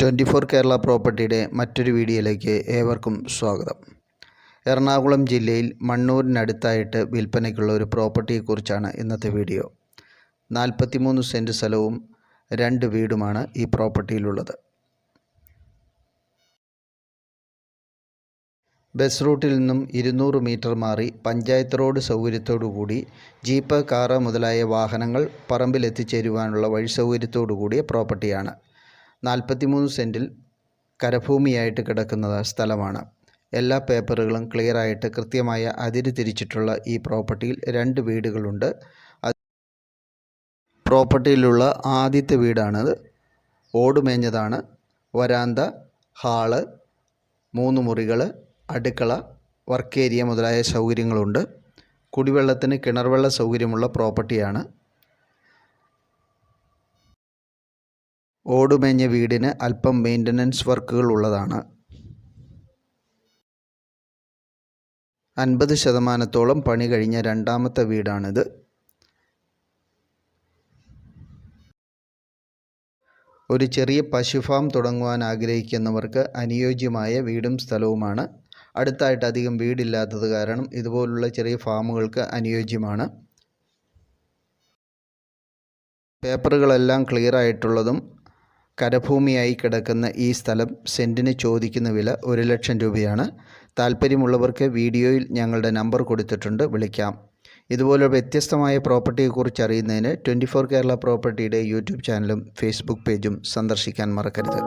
Twenty four Kerala പ്രോപ്പർട്ടിയുടെ മറ്റൊരു വീഡിയോയിലേക്ക് ഏവർക്കും സ്വാഗതം. എറണാകുളം ജില്ലയിൽ മണ്ണൂരിനടുത്തായിട്ട് വിൽപ്പനയ്ക്കുള്ള ഒരു പ്രോപ്പർട്ടിയെക്കുറിച്ചാണ് ഇന്നത്തെ വീഡിയോ. നാൽപ്പത്തിമൂന്ന് സെന്റ് സ്ഥലവും രണ്ട് വീടുമാണ് ഈ പ്രോപ്പർട്ടിയിലുള്ളത്. ബസ് റൂട്ടിൽ നിന്നും ഇരുന്നൂറ് മീറ്റർ മാറി പഞ്ചായത്ത് റോഡ് സൗകര്യത്തോടു കൂടി ജീപ്പ് കാറ് മുതലായ വാഹനങ്ങൾ പറമ്പിൽ എത്തിച്ചേരുവാനുള്ള വഴി സൗകര്യത്തോടു കൂടിയ പ്രോപ്പർട്ടിയാണ്. നാൽപ്പത്തിമൂന്ന് സെന്റിൽ കരഭൂമിയായിട്ട് കിടക്കുന്ന സ്ഥലമാണ്. എല്ലാ പേപ്പറുകളും ക്ലിയറായിട്ട് കൃത്യമായ അതിര് തിരിച്ചിട്ടുള്ള ഈ പ്രോപ്പർട്ടിയിൽ രണ്ട് വീടുകളുണ്ട്. പ്രോപ്പർട്ടിയിലുള്ള ആദ്യത്തെ വീടാണത് ഓടുമേഞ്ഞതാണ്. വരാന്ത ഹാൾ മൂന്ന് മുറികൾ അടുക്കള വർക്ക് ഏരിയ മുതലായ സൗകര്യങ്ങളുണ്ട്. കുടിവെള്ളത്തിന് കിണർവെള്ള സൗകര്യമുള്ള പ്രോപ്പർട്ടിയാണ്. ഓടുമേഞ്ഞ വീടിന് അല്പം മെയിന്റനൻസ് വർക്കുകൾ ഉള്ളതാണ്. അൻപത് ശതമാനത്തോളം പണി കഴിഞ്ഞ രണ്ടാമത്തെ വീടാണിത്. ഒരു ചെറിയ പശു ഫാം തുടങ്ങുവാൻ ആഗ്രഹിക്കുന്നവർക്ക് അനുയോജ്യമായ വീടും സ്ഥലവുമാണ്. അടുത്തായിട്ട് അധികം വീടില്ലാത്തത് കാരണം ഇതുപോലുള്ള ചെറിയ ഫാമുകൾക്ക് അനുയോജ്യമാണ്. പേപ്പറുകളെല്ലാം ക്ലിയർ ആയിട്ടുള്ളതും കരഭൂമിയായി കിടക്കുന്ന ഈ സ്ഥലം സെന്റിന് ചോദിക്കുന്ന വില ഒരു ലക്ഷം രൂപയാണ്. താല്പര്യമുള്ളവർക്ക് വീഡിയോയിൽ ഞങ്ങളുടെ നമ്പർ കൊടുത്തിട്ടുണ്ട് വിളിക്കാം. ഇതുപോലെ വ്യത്യസ്തമായ പ്രോപ്പർട്ടിയെക്കുറിച്ച് അറിയുന്നതിന് ട്വന്റി ഫോർ കേരള പ്രോപ്പർട്ടിയുടെ യൂട്യൂബ് ചാനലും ഫേസ്ബുക്ക് പേജും സന്ദർശിക്കാൻ മറക്കരുത്.